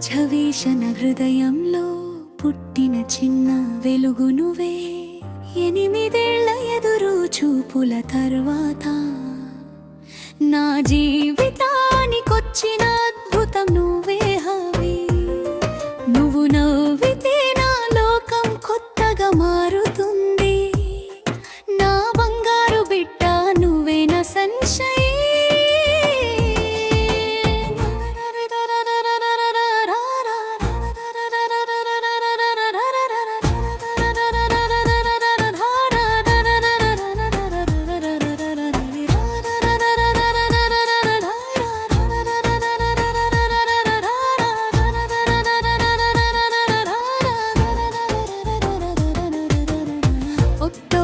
ఝవేషణ హృదయంలో పుట్టిన చిన్న వెలుగు నువ్వే. ఎనిమిదేళ్ళ ఎదురు చూపుల తర్వాత నా జీవితానికొచ్చిన అద్భుతం నువ్వే హవి. నువ్వు నవ్వితే నా లోకం కొత్తగా మారుతుంది.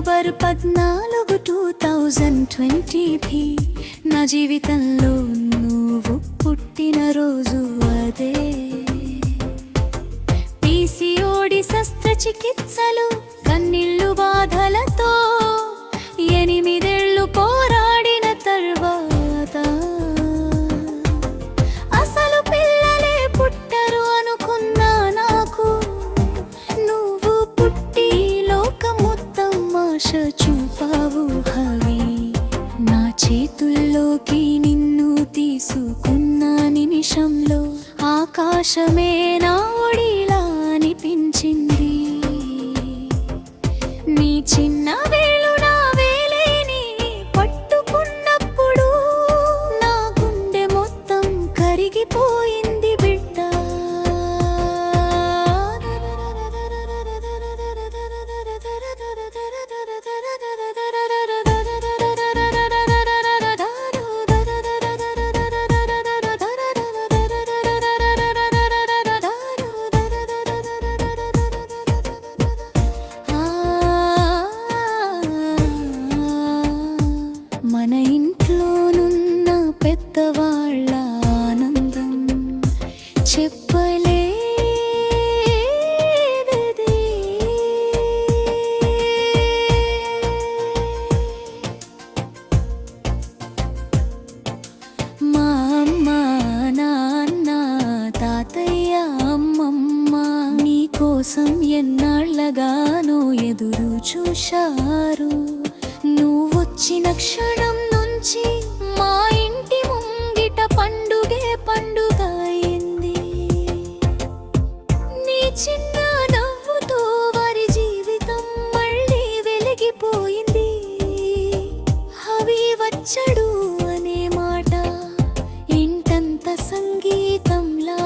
అక్టోబర్ పద్నాలుగు టూ థౌజండ్ ట్వంటీ నా జీవితంలో నువ్వు పుట్టిన రోజు అదే. పీసీఓడి శస్త్రచికిత్సలు కన్నీళ్ళు బాధలతో చేతుల్లోకి నిన్ను తీసుకున్న నిమిషంలో ఆకాశమే నా ఒడిలా అనిపించింది. నీ చిన్న ఎదురు చూశారు. నువ్వొచ్చిన క్షణం నుంచి మా ఇంటి ముంగిట పండుగే పండుగ అయింది. నీ చిన్న నవ్వుతో వారి జీవితం మళ్ళీ వెలిగిపోయింది. అవి వచ్చడు అనే మాట ఇంటంత సంగీతంలా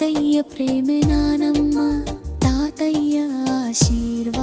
తాతయ్య ప్రేమ నానమ్మ తాతయ్య ఆశీర్వాద